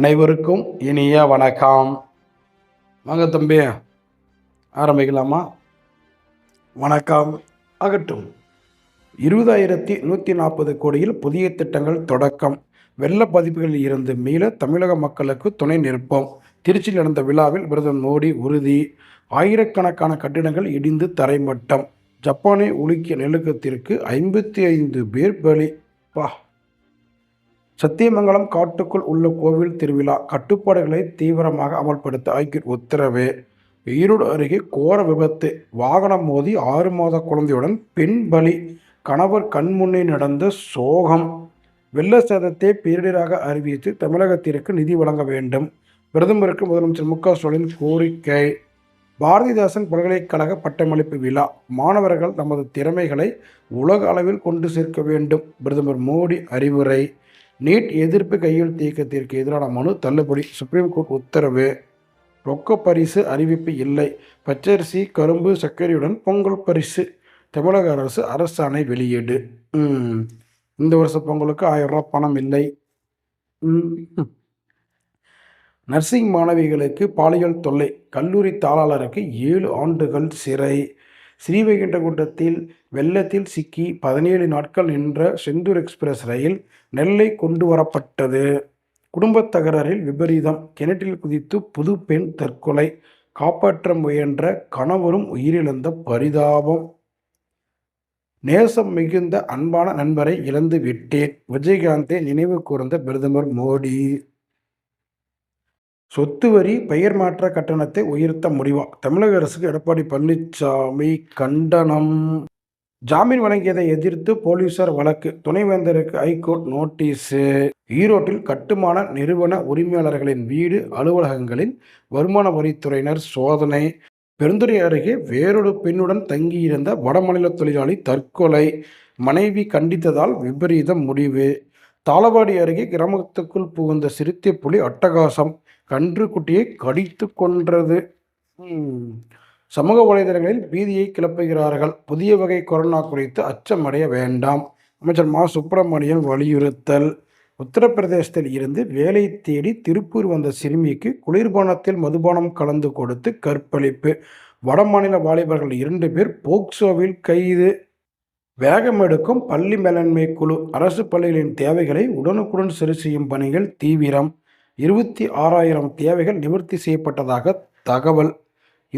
அனைவருக்கும் இனிய வணக்கம். வாங்க தம்பி ஆரம்பிக்கலாமா? வணக்கம். ஆகட்டும் இருபதாயிரத்தி நூற்றி நாற்பது கோடியில் புதிய திட்டங்கள் தொடக்கம். வெள்ள பதிப்புகளில் இருந்து மீள தமிழக மக்களுக்கு துணை நிற்போம். திருச்சியில் நடந்த விழாவில் பிரதமர் மோடி உறுதி. ஆயிரக்கணக்கான கட்டிடங்கள் இடிந்து தரைமட்டம். ஜப்பானை உலுக்கிய நிலக்கத்திற்கு ஐம்பத்தி ஐந்து பேர் பலி. பா சத்தியமங்கலம் காட்டுக்குள் உள்ள கோவில் திருவிழா கட்டுப்பாடுகளை தீவிரமாக அமல்படுத்த ஐக்கிய உத்தரவு. ஈரோடு அருகே கோர விபத்து. வாகனம் மோதி ஆறு மாத குழந்தையுடன் பெண் பலி. கணவர் கண்முன்னே நடந்த சோகம். வெள்ள சேதத்தை பேரிடராக அறிவித்து தமிழகத்திற்கு நிதி வழங்க வேண்டும். பிரதமருக்கு முதலமைச்சர் மு க ஸ்டாலின் கோரிக்கை. பாரதிதாசன் பல்கலைக்கழக பட்டமளிப்பு விழா. மாணவர்கள் தமது திறமைகளை உலக அளவில் கொண்டு சேர்க்க வேண்டும். பிரதமர் மோடி அறிவுரை. நீட் எதிர்ப்பு கையெழுத்து இயக்கத்திற்கு எதிரான மனு தள்ளுபடி. சுப்ரீம் கோர்ட் உத்தரவு. ரொக்க பரிசு அறிவிப்பு இல்லை. பச்சரிசி கரும்பு சர்க்கரையுடன் பொங்கல் பரிசு. தமிழக அரசு அரசாணை வெளியீடு. இந்த வருஷ பொங்கலுக்கு ஆயிரம் ரூபா பணம் இல்லை. நர்சிங் மாணவிகளுக்கு பாலியல் தொல்லை. கல்லூரி தாளாளருக்கு ஏழு ஆண்டுகள் சிறை. ஸ்ரீவைகுண்டகுண்டத்தில் வெள்ளத்தில் சிக்கி பதினேழு நாட்கள் நின்ற செந்தூர் எக்ஸ்பிரஸ் ரயில் நெல்லை கொண்டு வரப்பட்டது. குடும்பத் தகராறில் விபரீதம். கிணற்றில் குதித்து புது பெண் தற்கொலை. காப்பாற்ற முயன்ற கணவரும் உயிரிழந்த பரிதாபம். நேசம் மிகுந்த அன்பான நண்பரை இழந்து விட்டேன் விஜயகாந்தை நினைவு கூர்ந்த பிரதமர் மோடி. சொத்து வரி பெயர் மாற்ற கட்டணத்தை உயர்த்த முடிவா? தமிழக அரசுக்கு எடப்பாடி பழனிசாமி கண்டனம். ஜாமீன் வழங்கியதை எதிர்த்து போலீசார் வழக்கு. துணைவேந்தருக்கு ஹைகோர்ட் நோட்டீஸு. ஈரோட்டில் கட்டுமான நிறுவன உரிமையாளர்களின் வீடு அலுவலகங்களில் வருமான வரித்துறையினர் சோதனை. பெருந்துறை அருகே வேறொரு பெண்ணுடன் தங்கியிருந்த வடமாநில தொழிலாளி தற்கொலை. மனைவி கண்டித்ததால் விபரீதம் முடிவு. தாளவாடி அருகே கிராமத்துக்குள் புகுந்த சிறுத்தை புலி அட்டகாசம். கன்று குட்டியை கடித்து கொன்றது. சமூக வலைதளங்களில் பீதியை கிளப்புகிறார்கள். புதிய வகை கொரோனா குறித்து அச்சமடைய வேண்டாம். அமைச்சர் மா. சுப்பிரமணியன் வலியுறுத்தல். உத்தரப்பிரதேசத்தில் இருந்து வேலை தேடி திருப்பூர் வந்த சிறுமிக்கு குளிர்பானத்தில் மதுபானம் கலந்து கொடுத்து கற்பழிப்பு. வடமாநில வாலிபர்கள் இரண்டு பேர் போக்சோவில் கைது. வேகம் எடுக்கும் பள்ளி மேலாண்மை குழு. அரசு பள்ளிகளின் தேவைகளை உடனுக்குடன் சரி செய்யும் பணிகள் தீவிரம். இருபத்தி ஆறாயிரம் தேவைகள் நிவர்த்தி செய்யப்பட்டதாக தகவல்.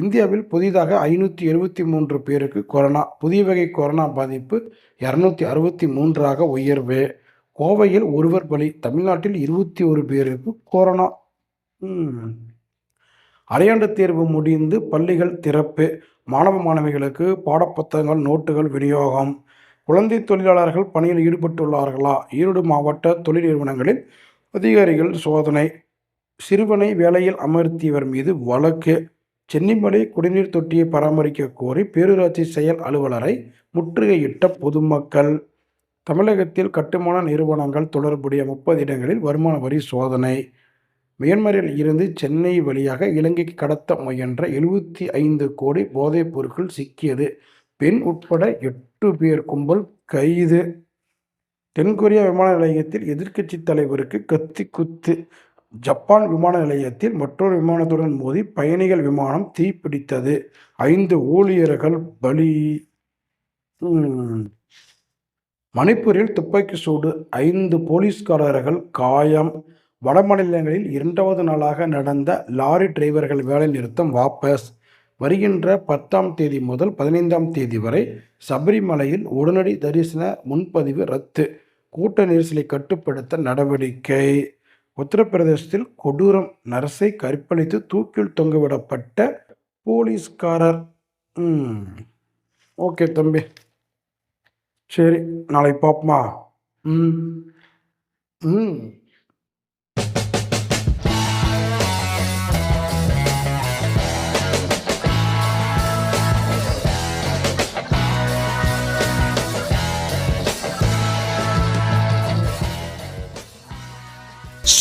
இந்தியாவில் புதிதாக ஐநூற்றி எழுபத்தி மூன்று பேருக்கு கொரோனா புதிய வகை கொரோனா பாதிப்பு இரநூத்தி அறுபத்தி மூன்றாக உயர்வு. கோவையில் ஒருவர் பலி தமிழ்நாட்டில் இருபத்தி ஒரு பேருக்கு கொரோனா. அரையாண்டு தேர்வு முடிந்து பள்ளிகள் திறப்பு. மாணவ மாணவிகளுக்கு பாடப்புத்தகங்கள் நோட்டுகள் விநியோகம். குழந்தை தொழிலாளர்கள் பணியில் ஈடுபட்டுள்ளார்களா? ஈரோடு மாவட்ட தொழில் நிறுவனங்களில் அதிகாரிகள் சோதனை. சிறுவனை வேலையில் அமர்த்தியவர் மீது வழக்கு. சென்னிமலை குடிநீர் தொட்டியை பராமரிக்க கோரி பேரூராட்சி செயல் அலுவலரை முற்றுகையிட்ட பொதுமக்கள். தமிழகத்தில் கட்டுமான நிறுவனங்கள் தொடர்புடைய முப்பது இடங்களில் வருமான வரி சோதனை. மியான்மரில் இருந்து சென்னை வழியாக இலங்கைக்கு கடத்த முயன்ற எழுபத்தி ஐந்து கோடி போதைப் பொருட்கள் சிக்கியது. பெண் உட்பட எட்டு பேர் கும்பல் கைது. தென்கொரிய விமான நிலையத்தில் எதிர்க்கட்சி தலைவருக்கு கத்தி குத்து. ஜப்பான் விமான நிலையத்தில் மற்றொரு விமானத்துடன் மோதி பயணிகள் விமானம் தீப்பிடித்தது. ஐந்து ஊழியர்கள் பலி. மணிப்பூரில் துப்பாக்கி சூடு. ஐந்து போலீஸ்காரர்கள் காயம். வடமாநிலங்களில் இரண்டாவது நாளாக நடந்த லாரி டிரைவர்கள் வேலை நிறுத்தம் வாபஸ். வருகின்ற பத்தாம் தேதி முதல் பதினைந்தாம் தேதி வரை சபரிமலையில் உடனடி தரிசன முன்பதிவு ரத்து. கூட்ட நெரிசலை கட்டுப்படுத்த நடவடிக்கை. உத்தரப்பிரதேசத்தில் கொடூரம் நர்ஸை கற்பழித்து தூக்கில் தொங்கவிடப்பட்ட போலீஸ்காரர். ஓகே தம்பி. சரி நாளைக்கு பார்ப்போமா? ம். ம்.